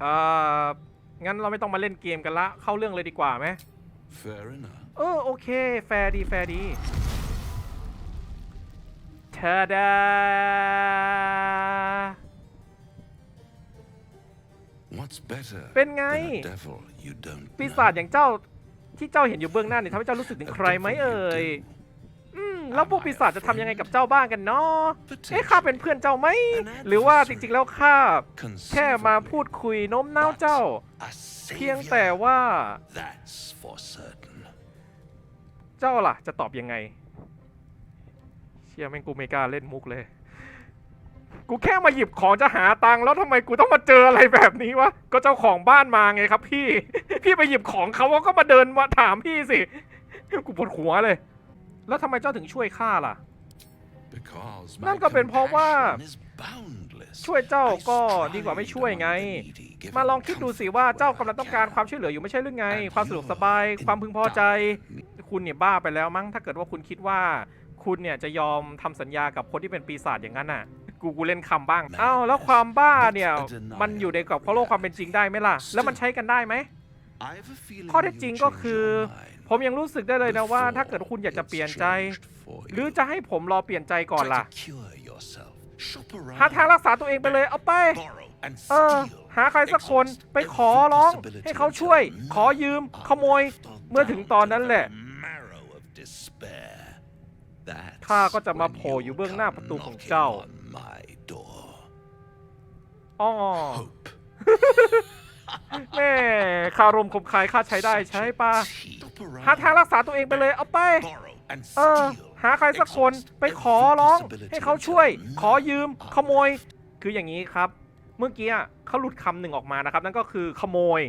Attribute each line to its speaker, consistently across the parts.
Speaker 1: เอ่องั้นเราไม่ต้องมาเล่นเกมกันละ เข้าเรื่องเลยดีกว่าไหม
Speaker 2: Fair enough.
Speaker 1: เออโอเค แฟร์ดีแฟร์ดีเทดา
Speaker 2: What's better
Speaker 1: เป็นไง
Speaker 2: than a devil you don't
Speaker 1: ปี
Speaker 2: know?
Speaker 1: ศาจอย่างเจ้าที่เจ้าเห็นอยู่เบื้องหน้าเนี่ยทำให้เจ้ารู้สึกถึง
Speaker 2: A
Speaker 1: ใครไหม
Speaker 2: devil
Speaker 1: เอ่
Speaker 2: you
Speaker 1: ย
Speaker 2: do.
Speaker 1: อืมแล้วพวกปีศาจจะทำยังไงกับเจ้าบ้างกันเนาะ
Speaker 2: Potentially.
Speaker 1: เอ๊ะข้าเป็นเพื่อนเจ้าไหม
Speaker 2: An
Speaker 1: หรือว่าจริงๆแล้วข้า
Speaker 2: Conceivably.
Speaker 1: แค่มาพูดคุยโน้มน้าวเจ้า
Speaker 2: A
Speaker 1: เพียงแต่
Speaker 2: savior?
Speaker 1: ว่า
Speaker 2: That's for certain.
Speaker 1: เจ้าล่ะ จะตอบยังไง เชียแม่งกูไม่กล้าเล่นมุกเลย กูแค่มาหยิบของจะหาตังค์แล้วทำไมกูต้องมาเจออะไรแบบนี้วะ ก็เจ้าของบ้านมาไงครับ พี่ พี่ไปหยิบของเขาก็มาเดินมาถามพี่สิ กูปวดหัวเลย แล้วทำไมเจ้าถึงช่วยข้าล่ะ
Speaker 2: Because
Speaker 1: นั่
Speaker 2: my
Speaker 1: นก็เป็นเพราะว่า
Speaker 2: compassion is boundless.
Speaker 1: ช่วยเจ้า
Speaker 2: I
Speaker 1: ก็ดี
Speaker 2: strive
Speaker 1: กว่าไม่ช่วยไง
Speaker 2: among the needy, give
Speaker 1: มา
Speaker 2: them
Speaker 1: ลองคิดดูสิว่า
Speaker 2: comfort
Speaker 1: เจ้ากำลัง
Speaker 2: where
Speaker 1: ต้องการ
Speaker 2: I
Speaker 1: ความ
Speaker 2: can.
Speaker 1: ช่วยเหลืออยู่ไม่ใช่หรือไง
Speaker 2: And
Speaker 1: ความสะดวกสบาย
Speaker 2: you're
Speaker 1: ความพึงพอใจ
Speaker 2: endowing me
Speaker 1: คุณเนี่ยบ้าไปแล้วมั้ง ถ้าเกิดว่าคุณคิดว่า คุณเนี่ยจะยอมทำสัญญากับคนที่เป็นปีศาจอย่างนั้นน่ะกูกูเล่นคำบ้าง อ้าวแล้วความบ้าเนี่ยมันอยู่ในกับโลกความเป็นจริงได้ไหมล่ะ แล้วมันใช้กันได้ไหม
Speaker 2: I have a feeling
Speaker 1: ข้อเท็จ
Speaker 2: you
Speaker 1: จริงก็
Speaker 2: changed
Speaker 1: คือ
Speaker 2: your mind
Speaker 1: ผมยังรู้สึกได้เลยนะว่า
Speaker 2: before
Speaker 1: ถ้าเกิดคุณอยากจะเปลี่ยนใจ
Speaker 2: it's changed for
Speaker 1: หรือ
Speaker 2: you.
Speaker 1: จะให้ผมรอเปลี่ยนใจก่อน
Speaker 2: Try
Speaker 1: ล่ะ
Speaker 2: to cure yourself. Shop
Speaker 1: หาทาง
Speaker 2: around.
Speaker 1: รักษาตัวเองไปเลยเอาไป
Speaker 2: Borrow and
Speaker 1: เออ
Speaker 2: steal.
Speaker 1: หาใครสักคน
Speaker 2: Exhaust
Speaker 1: ไปขอร้อง
Speaker 2: every possibility
Speaker 1: ให้เขาช่วย
Speaker 2: until
Speaker 1: ขอยืม
Speaker 2: none
Speaker 1: ขโมย
Speaker 2: are left
Speaker 1: เมื่อถึงตอนนั้นแหละ
Speaker 2: down to the marrow of despair. That's
Speaker 1: ข้าก็จะมา
Speaker 2: when
Speaker 1: โผล่อยู่
Speaker 2: you'll
Speaker 1: เบื้องหน้า
Speaker 2: come
Speaker 1: ประตูของ
Speaker 2: knocking
Speaker 1: เจ้า
Speaker 2: on my door.
Speaker 1: อ๋อ
Speaker 2: Hope.
Speaker 1: แม่คารมคมคายค่าใช้ได้ใช้ปะ
Speaker 2: Shop around.
Speaker 1: หาทางรักษาตัวเองไปเลยเอาไป
Speaker 2: Borrow and
Speaker 1: เออ
Speaker 2: steal.
Speaker 1: หาใครสักคน
Speaker 2: Exhaust
Speaker 1: ไปขอ
Speaker 2: every
Speaker 1: ร้อง
Speaker 2: possibility
Speaker 1: ให้เขาช่วย
Speaker 2: until
Speaker 1: ขอยืม
Speaker 2: none
Speaker 1: ขโมย คืออย่างนี้ครับ เมื่อกี้อะเขาหลุดคำหนึ่งออกมานะครับ นั่นก็คือขโมย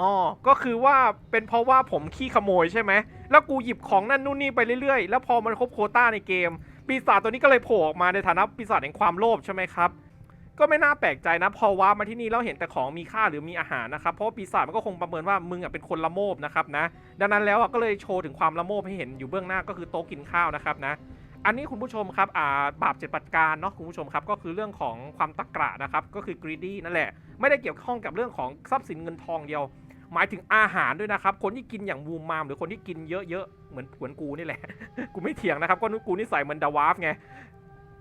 Speaker 1: อ๋อก็คือว่าเป็นเพราะว่าผมขี้ขโมยใช่ไหมแล้วกูหยิบของนั่นนู่นนี่ไปเรื่อยๆ แล้วพอมันครบโควต้าในเกม ปีศาจตัวนี้ก็เลยโผล่ออกมาในฐานะปีศาจแห่งความโลภใช่ไหมครับ ก็ไม่น่าแปลกใจนะ พอว้ามาที่นี่แล้วเห็นแต่ของมีค่าหรือมีอาหารนะครับ เพราะปีศาจมันก็คงประเมินว่ามึงอะเป็นคนละโมบนะครับนะ ดังนั้นแล้วอะก็เลยโชว์ถึงความละโมบให้เห็นอยู่เบื้องหน้าก็คือโต๊ะกินข้าวนะครับนะ อันนี้คุณผู้ชมครับอ่าบาปเจ็ดประการเนาะคุณผู้ชมครับก็คือเรื่องของความตะกระนะครับก็คือ greedy นั่นแหละ ไม่ได้เกี่ยวข้องกับเรื่องของทรัพย์สินเงินทองเดียว หมายถึงอาหารด้วยนะครับ คนที่กินอย่างวูมมาม หรือคนที่กินเยอะๆเหมือนเหมือนกูนี่แหละ กูไม่เถียงนะครับก็กูนิสัยเหมือนดาวาฟไง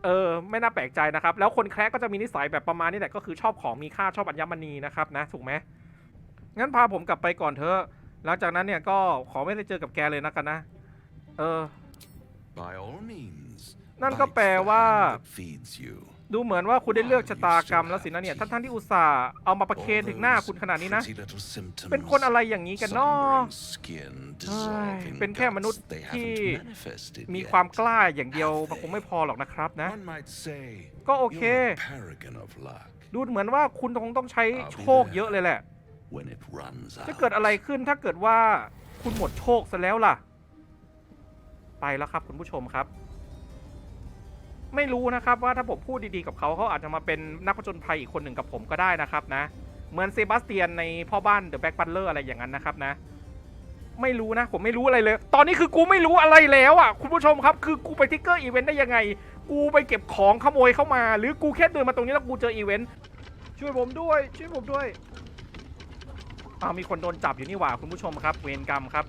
Speaker 1: เออไม่น่าแปลกใจนะครับ แล้วคนแคร์ก็จะมีนิสัยแบบประมาณนี้แหละก็คือชอบของมีค่าชอบอัญมณีนะครับนะถูกไหมงั้นพาผมกลับไปก่อนเถอะ หลังจากนั้นเนี่ยก็ขอไม่ได้เจอกับแกเลยนะกันนะ เออ
Speaker 2: By all means.
Speaker 1: นั่นก็
Speaker 2: bite
Speaker 1: แปล
Speaker 2: the
Speaker 1: ว่า
Speaker 2: hand that feeds you.
Speaker 1: ดูเหมือนว่าคุณได้เลือกชะตากรรมแล้วสินะเนี่ย ทั้งๆที่อุตส่าห์เอามาประเคนถึงหน้าคุณขนาดนี้นะ เป็นคนอะไรอย่างนี้กันเนาะเป็นแค่มนุษย์ที่มีความกล้าอย่างเดียวมันคงไม่พอหรอกนะครับนะ ก็โอเค ดูเหมือนว่าคุณคงต้องใช้โชคเยอะเลยแหละ จะเกิดอะไรขึ้นถ้าเกิดว่าคุณหมดโชคซะแล้วล่ะ ไปแล้วครับคุณผู้ชมครับ ไม่รู้นะครับว่าถ้าผมพูดดีๆกับเขาเขาอาจจะมาเป็นนักผจญภัยอีกคนหนึ่งกับผมก็ได้นะครับนะ เหมือนเซบาสเตียนในพ่อบ้านเดอะแบ็กบัตเลอร์อะไรอย่างนั้นนะครับนะ ไม่รู้นะ ผมไม่รู้อะไรเลย ตอนนี้คือกูไม่รู้อะไรแล้วอะคุณผู้ชมครับ คือกูไปทิกเกอร์อีเวนต์ได้ยังไง กูไปเก็บของขโมยเข้ามา หรือกูแค่เดินมาตรงนี้แล้วกูเจออีเวนต์ช่วยผมด้วย ช่วยผมด้วยอ้าวมีคนโดนจับอยู่นี่หว่าคุณผู้ชมครับ เวรกรรมครับ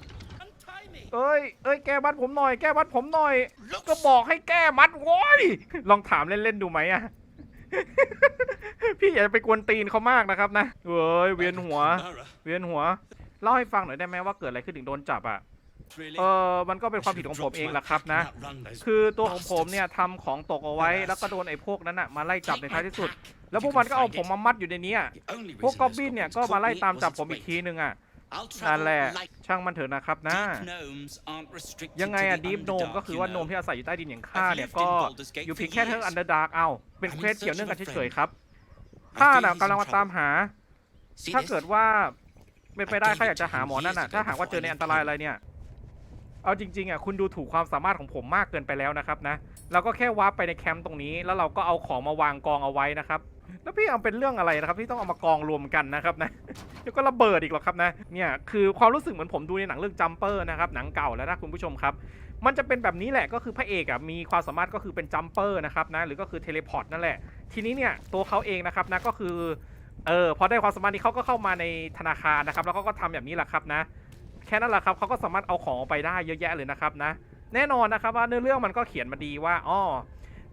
Speaker 1: เอ้ยเอ้ยแก้มัดผมหน่อย แก้มัดผมหน่อย ก็บอกให้แก้มัดโว้ยลองถามเล่นๆดูไหมอะพี่อย่าไปกวนตีนเขามากนะครับนะเอ้ยเวียนหัว เวียนหัวเล่าให้ฟังหน่อยได้ไหมว่าเกิดอะไรขึ้นถึงโดนจับอะเออมันก็เป็นความผิดของผมเองแหละครับนะ คือตัวของผมเนี่ยทำของตกเอาไว้ แล้วก็โดนไอ้พวกนั้นอะมาไล่จับในท้ายที่สุด แล้วพวกมันก็เอาผมมามัดอยู่ในนี้อะพวกกอบบินเนี่ยก็มาไล่ตามจับผมอีกทีนึงอะ นั่นแหละช่างมันเถอะนะครับนะ ยังไงอะดีฟโนมก็คือว่าโนมที่อาศัยอยู่ใต้ดินอย่างข้าเนี่ยก็อยู่เพียงแค่เท่าอันเดอร์ดาร์กเอาเป็นเควสเกี่ยวเนื่องกันเฉยๆครับข้าน่ะกำลังมาตามหา ถ้าเกิดว่าเป็นไปได้ข้าอยากจะหาหมอนั่นน่ะถ้าหากว่าเจอในอันตรายอะไรเนี่ย เอาจริงๆอะคุณดูถูกความสามารถของผมมากเกินไปแล้วนะครับนะเราก็แค่วาร์ปไปในแคมป์ตรงนี้ แล้วเราก็เอาของมาวางกองเอาไว้นะครับ แล้วพี่เอาเป็นเรื่องอะไรนะครับที่ต้องเอามากองรวมกันนะครับนะเดี๋ยวก็ระเบิดอีกหรอกครับนะเนี่ยคือความรู้สึกเหมือนผมดูในหนังเรื่องจัมเปอร์นะครับหนังเก่าแล้วนะคุณผู้ชมครับมันจะเป็นแบบนี้แหละก็คือพระเอกอะมีความสามารถก็คือเป็นจัมเปอร์นะครับนะหรือก็คือเทเลพอร์ตนั่นแหละ ทีนี้เนี่ยตัวเขาเองนะครับนะก็คือเออพอได้ความสามารถนี้เขาก็เข้ามาในธนาคารนะครับ แล้วเขาก็ทำแบบนี้แหละครับนะ แค่นั้นแหละครับเขาก็สามารถเอาของไปได้เยอะแยะเลยนะครับนะ แน่นอนนะครับว่าเนื้อเรื่องมันก็เขียนมาดีว่าอ๋อ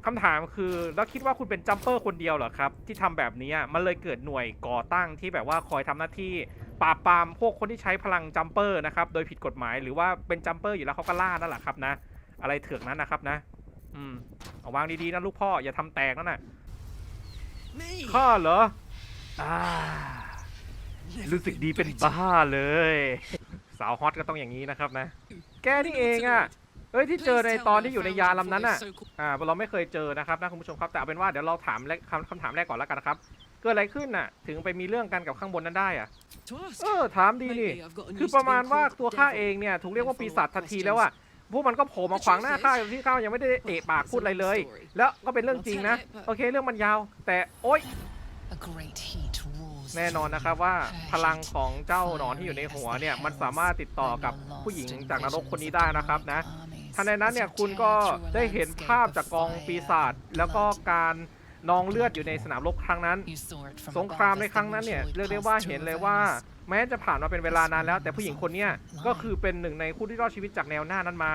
Speaker 1: คำถามคือแล้วคิดว่าคุณเป็นจัมเปอร์คนเดียวเหรอครับ ที่ทำแบบนี้มันเลยเกิดหน่วยก่อตั้งที่แบบว่าคอยทำหน้าที่ปราบปรามพวกคนที่ใช้พลังจัมเปอร์นะครับโดยผิดกฎหมายหรือว่าเป็นจัมเปอร์อยู่แล้วเขาก็ล่านั่นแหละครับนะ อะไรเถือกนั้นนะครับนะ อืมเอาวางดีๆนะลูกพ่ออย่าทำแตกนั่นน่ะ
Speaker 2: Me.
Speaker 1: ข้าเหรออ่ารู้สึกดีเป็นบ้าเลย สาวฮอตก็ต้องอย่างนี้นะครับนะ แกนี่เองอะ เอ้ยที่เจอในตอนที่อยู่ในยาลำนั้นอะอ่าเราไม่เคยเจอนะครับนะคุณผู้ชมครับแต่เอาเป็นว่าเดี๋ยวเราถามแรกคำคำถามแรกก่อนแล้วกันนะครับเกิดอะไรขึ้นน่ะ ถึงไปมีเรื่องกันกับข้างบนนั้นได้อะ
Speaker 2: To ask.
Speaker 1: เออถามดีนี่คือประมาณว่าตัวข้าเองเนี่ยถูกเรียกว่าปีศาจทันทีแล้วอะพวกมันก็โผล่มาขวางหน้าข้าโดยที่ข้ายังไม่ได้เอะปากพูดอะไรเลย แล้วก็เป็นเรื่องจริงนะ โอเคเรื่องมันยาว แต่โอ๊ยแน่นอนนะครับว่าพลังของเจ้าหนอนที่อยู่ในหัวเนี่ยมันสามารถติดต่อกับผู้หญิงจากนรกคนนี้ได้นะครับนะ ทันในนั้นเนี่ยคุณก็ได้เห็นภาพจากกองปีศาจแล้วก็การนองเลือดอยู่ในสนามรบครั้งนั้น สงครามในครั้งนั้นเนี่ยเรียกได้ว่าเห็นเลยว่า แม้จะผ่านมาเป็นเวลานานแล้ว แต่ผู้หญิงคนนี้ก็คือเป็นหนึ่งในผู้ที่รอดชีวิตจากแนวหน้านั้นมา